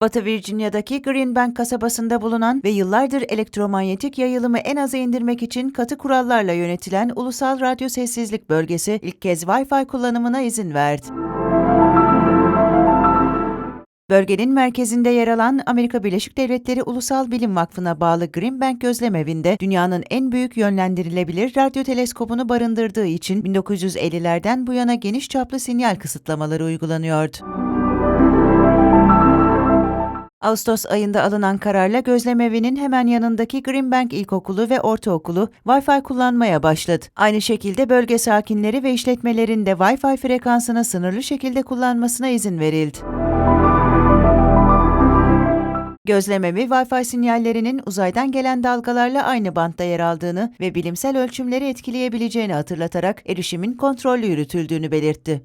Batı Virginia'daki Greenbank kasabasında bulunan ve yıllardır elektromanyetik yayılımı en aza indirmek için katı kurallarla yönetilen Ulusal Radyo Sessizlik Bölgesi ilk kez Wi-Fi kullanımına izin verdi. Bölgenin merkezinde yer alan Amerika Birleşik Devletleri Ulusal Bilim Vakfı'na bağlı Greenbank Gözlem Evi'nde dünyanın en büyük yönlendirilebilir radyo teleskobunu barındırdığı için 1950'lerden bu yana geniş çaplı sinyal kısıtlamaları uygulanıyordu. Ağustos ayında alınan kararla gözlemevinin hemen yanındaki Greenbank İlkokulu ve Ortaokulu Wi-Fi kullanmaya başladı. Aynı şekilde bölge sakinleri ve işletmelerinde Wi-Fi frekansını sınırlı şekilde kullanmasına izin verildi. Gözlemevi Wi-Fi sinyallerinin uzaydan gelen dalgalarla aynı bantta yer aldığını ve bilimsel ölçümleri etkileyebileceğini hatırlatarak erişimin kontrollü yürütüldüğünü belirtti.